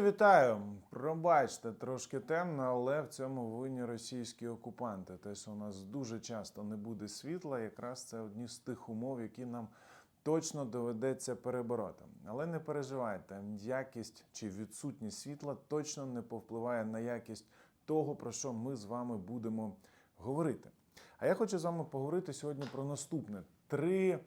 Вітаю! Пробачте, трошки темно, але в цьому винні російські окупанти. Що у нас дуже часто не буде світла, якраз це одні з тих умов, які нам точно доведеться перебороти. Але не переживайте, якість чи відсутність світла точно не повпливає на якість того, про що ми з вами будемо говорити. А я хочу з вами поговорити сьогодні про наступне: три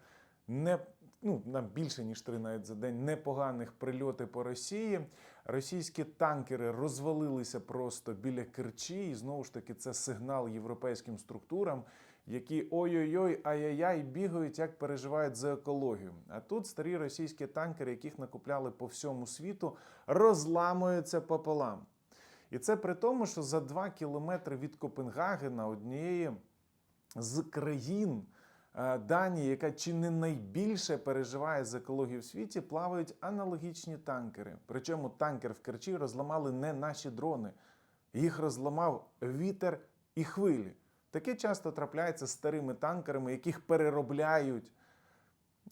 не ну нам більше ніж три навіть за день непоганих прильоти по Росії. Російські танкери розвалилися просто біля Керчі, і знову ж таки це сигнал європейським структурам, які ой-ой-ой, ай-яй-яй бігають, як переживають за екологію. А тут старі російські танкери, яких накупляли по всьому світу, розламуються пополам. І це при тому, що за два кілометри від Копенгагена однієї з країн Данії, яка чи не найбільше переживає за екологію в світі, плавають аналогічні танкери. Причому танкер в Керчі розламали не наші дрони, їх розламав вітер і хвилі. Таке часто трапляється з старими танкерами, яких переробляють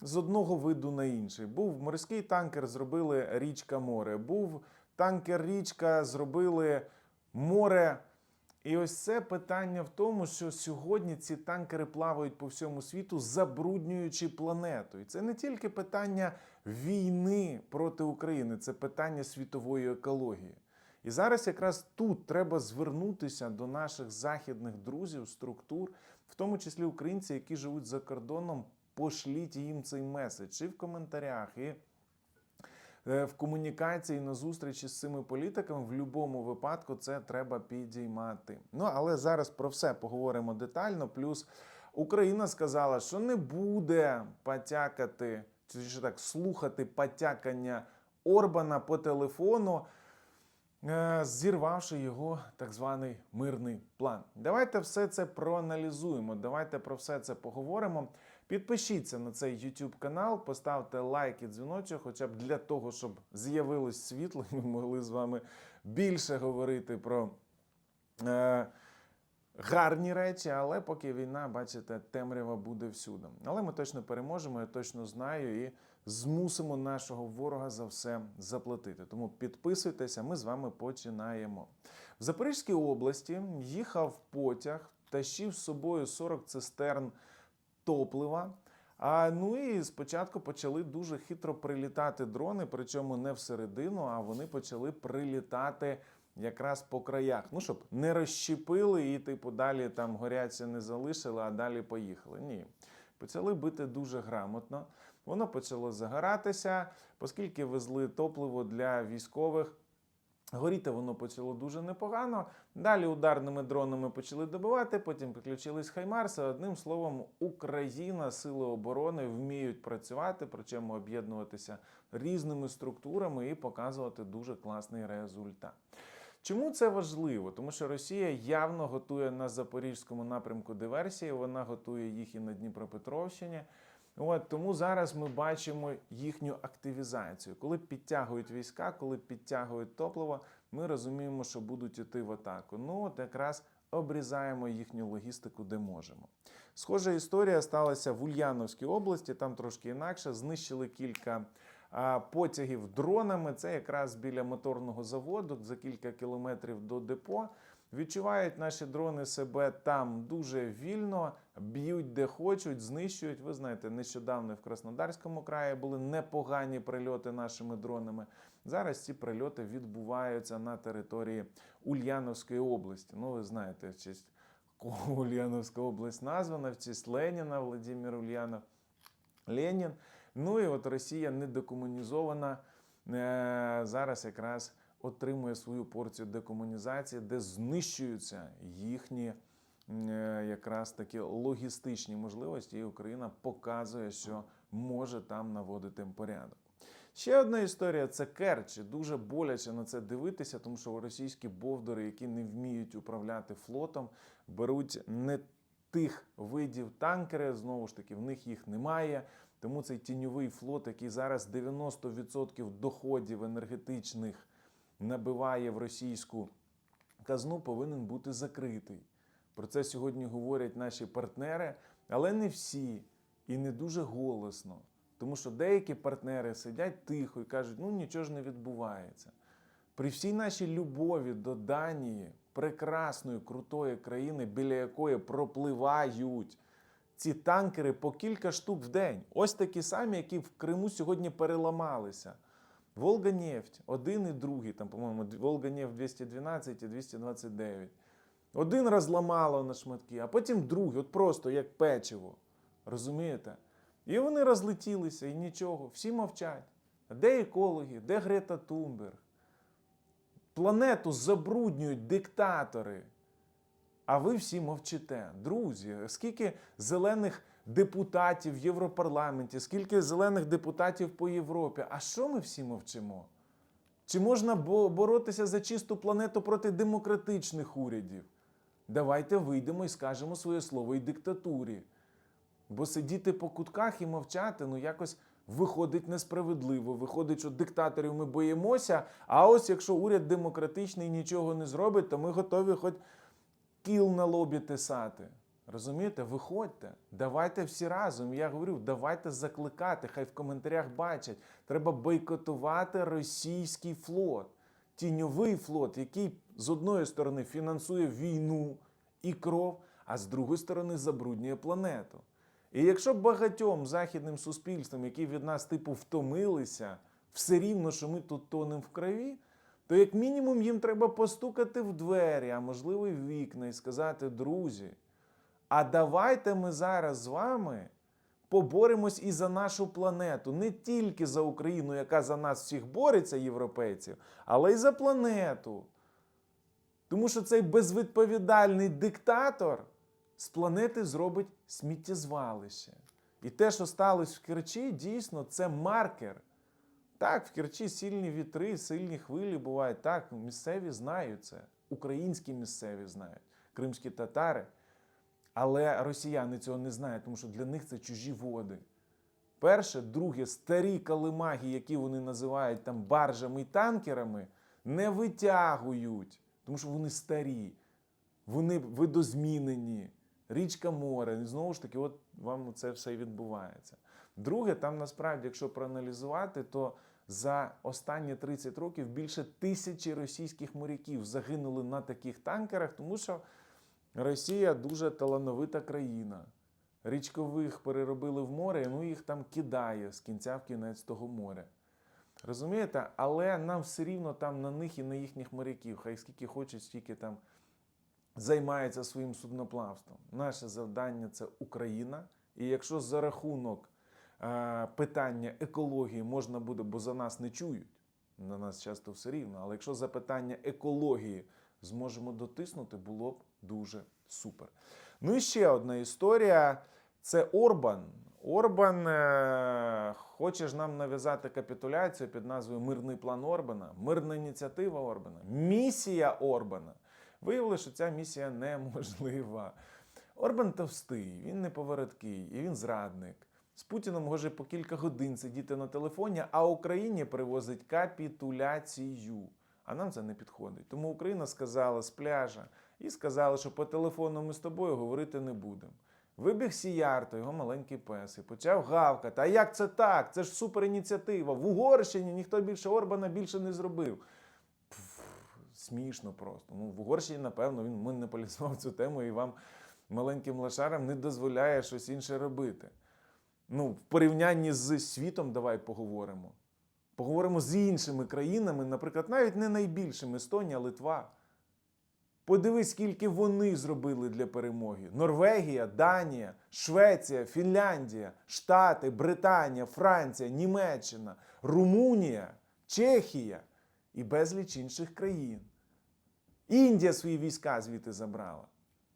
з одного виду на інший. Був морський танкер, зробили річка море. Був танкер річка, зробили море. І ось це питання в тому, що сьогодні ці танкери плавають по всьому світу, забруднюючи планету. І це не тільки питання війни проти України, це питання світової екології. І зараз якраз тут треба звернутися до наших західних друзів, структур, в тому числі українці, які живуть за кордоном. Пошліть їм цей меседж і в коментарях, і в комунікації на зустрічі з цими політиками в будь-якому випадку це треба підіймати. Ну але зараз про все поговоримо детально. Плюс Україна сказала, що не буде потякати, чи так слухати потякання Орбана по телефону. е, Зірвавши його так званий мирний план. Давайте все це проаналізуємо. Давайте про все це поговоримо. Підпишіться на цей YouTube канал, поставте лайк і дзвіночок, хоча б для того, щоб з'явилось світло, ми могли з вами більше говорити про е, гарні речі, але поки війна, бачите, темрява буде всюди. Але ми точно переможемо, я точно знаю, і змусимо нашого ворога за все заплатити. Тому підписуйтеся, ми з вами починаємо. В Запорізькій області їхав потяг, тащив з собою 40 цистерн топлива. А ну і спочатку почали дуже хитро прилітати дрони, причому не всередину, а вони почали прилітати якраз по краях. Ну, щоб не розщепили і, типу, далі там горяться не залишили, а далі поїхали. Ні. Почали бити дуже грамотно. Воно почало загоратися, оскільки везли топливо для військових. Горіти воно почало дуже непогано. Далі ударними дронами почали добивати, потім підключились Хаймарси. Одним словом, Україна, сили оборони вміють працювати, причому об'єднуватися різними структурами і показувати дуже класний результат. Чому це важливо? Тому що Росія явно готує на запорізькому напрямку диверсії, вона готує їх і на Дніпропетровщині. От тому зараз ми бачимо їхню активізацію. Коли підтягують війська, коли підтягують топливо, ми розуміємо, що будуть іти в атаку. Ну от якраз обрізаємо їхню логістику, де можемо. Схожа історія сталася в Ульяновській області, там трошки інакше. Знищили кілька потягів дронами. Це якраз біля моторного заводу за кілька кілометрів до депо. Відчувають наші дрони себе там дуже вільно, б'ють де хочуть, знищують. Ви знаєте, нещодавно в Краснодарському краї були непогані прильоти нашими дронами. Зараз ці прильоти відбуваються на території Ульяновської області. Ну, ви знаєте, в честь кого Ульяновська область названа, в честь Леніна, Владимир Ульянов. Ленін. Ну і от Росія недокомунізована е, зараз якраз отримує свою порцію декомунізації, де знищуються їхні е, якраз такі логістичні можливості, і Україна показує, що може там наводити порядок. Ще одна історія це Керч. Дуже боляче на це дивитися, тому що російські бовдори, які не вміють управляти флотом, беруть не тих видів танкери. Знову ж таки, в них їх немає. Тому цей тіньовий флот, який зараз 90% доходів енергетичних набиває в російську казну, повинен бути закритий. Про це сьогодні говорять наші партнери, але не всі і не дуже голосно. Тому що деякі партнери сидять тихо і кажуть, ну нічого ж не відбувається. При всій нашій любові до Данії, прекрасної, крутої країни, біля якої пропливають ці танкери по кілька штук в день. Ось такі самі, які в Криму сьогодні переламалися. Волга-нефть, один і другий, там, по-моєму, Волга-нефть 212 і 229. Один розламало на шматки, а потім другий, от просто як печиво. Розумієте? І вони розлетілися, і нічого, всі мовчать. Де екологи, де Грета Тунберг? Планету забруднюють диктатори. А ви всі мовчите. Друзі, скільки зелених депутатів в Європарламенті, скільки зелених депутатів по Європі. А що ми всі мовчимо? Чи можна боротися за чисту планету проти демократичних урядів? Давайте вийдемо і скажемо своє слово і диктатурі. Бо сидіти по кутках і мовчати, ну якось виходить несправедливо. Виходить, що диктаторів ми боїмося, а ось якщо уряд демократичний нічого не зробить, то ми готові хоч кіл на лобі тисати. Розумієте? Виходьте, давайте всі разом. Я говорю, давайте закликати, хай в коментарях бачать. Треба бойкотувати російський флот, тіньовий флот, який з одної сторони фінансує війну і кров, а з другої сторони забруднює планету. І якщо багатьом західним суспільствам, які від нас типу втомилися, все рівно, що ми тут тонемо в крові, то як мінімум їм треба постукати в двері, а можливо в вікна, і сказати: друзі, а давайте ми зараз з вами поборемось і за нашу планету, не тільки за Україну, яка за нас всіх бореться, європейців, але й за планету. Тому що цей безвідповідальний диктатор з планети зробить сміттєзвалище. І те, що сталося в Керчі, дійсно, це маркер. Так, в Керчі сильні вітри, сильні хвилі бувають. Так, місцеві знають це. Українські місцеві знають, кримські татари. Але росіяни цього не знають, тому що для них це чужі води. Перше, друге, старі калимаги, які вони називають там баржами і танкерами, не витягують, тому що вони старі, вони видозмінені. Річка море, і знову ж таки, от вам це все і відбувається. Друге, там насправді, якщо проаналізувати, то за останні 30 років більше тисячі російських моряків загинули на таких танкерах, тому що Росія дуже талановита країна. Річкових переробили в море, ну їх там кидає з кінця в кінець того моря. Розумієте? Але нам все рівно там на них і на їхніх моряків, хай скільки хочуть, стільки там займається своїм судноплавством. Наше завдання це Україна. І якщо за рахунок е, питання екології можна буде, бо за нас не чують, на нас часто все рівно. Але якщо за питання екології зможемо дотиснути, було б дуже супер. Ну і ще одна історія: це Орбан. Орбан е, хоче ж нам нав'язати капітуляцію під назвою Мирний план Орбана, мирна ініціатива Орбана, місія Орбана. Виявилося, що ця місія неможлива. Орбан товстий, він неповороткий і він зрадник. З Путіном може по кілька годин сидіти на телефоні, а Україні привозить капітуляцію. А нам це не підходить. Тому Україна сказала з пляжа і сказала, що по телефону ми з тобою говорити не будемо. Вибіг Сіярто, його маленький пес, і почав гавкати. А як це так? Це ж супер ініціатива. В Угорщині ніхто більше Орбана більше не зробив. Пф, смішно просто. Ну, в Угорщині, напевно, він монополізував цю тему і вам, маленьким лошарам, не дозволяє щось інше робити. Ну, в порівнянні з світом, давай поговоримо. Поговоримо з іншими країнами, наприклад, навіть не найбільшими Естонія, Литва. Подивись, скільки вони зробили для перемоги: Норвегія, Данія, Швеція, Фінляндія, Штати, Британія, Франція, Німеччина, Румунія, Чехія і безліч інших країн. Індія свої війська звідти забрала.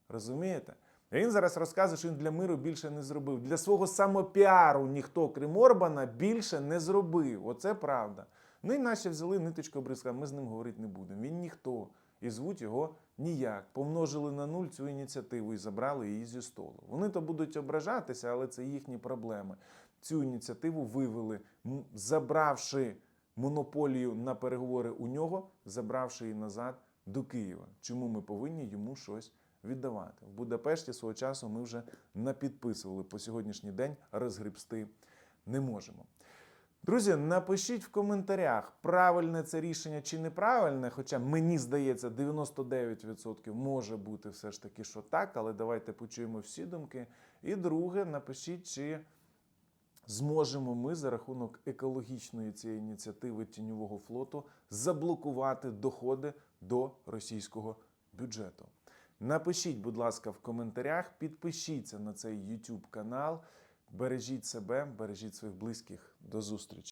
Розумієте? Він зараз розказує, що він для миру більше не зробив. Для свого самопіару ніхто, крім Орбана, більше не зробив. Оце правда. Ну і наші взяли ниточку обрізка, ми з ним говорити не будемо. Він ніхто. І звуть його ніяк. Помножили на нуль цю ініціативу і забрали її зі столу. Вони то будуть ображатися, але це їхні проблеми. Цю ініціативу вивели, забравши монополію на переговори у нього, забравши її назад до Києва. Чому ми повинні йому щось віддавати? В Будапешті свого часу ми вже напідписували по сьогоднішній день розгрібсти не можемо. Друзі, напишіть в коментарях, правильне це рішення чи неправильне. Хоча мені здається, 99% може бути все ж таки, що так, але давайте почуємо всі думки. І друге, напишіть, чи зможемо ми за рахунок екологічної цієї ініціативи тіньового флоту заблокувати доходи до російського бюджету. Напишіть, будь ласка, в коментарях, підпишіться на цей YouTube канал. Бережіть себе, бережіть своїх близьких. До зустрічі!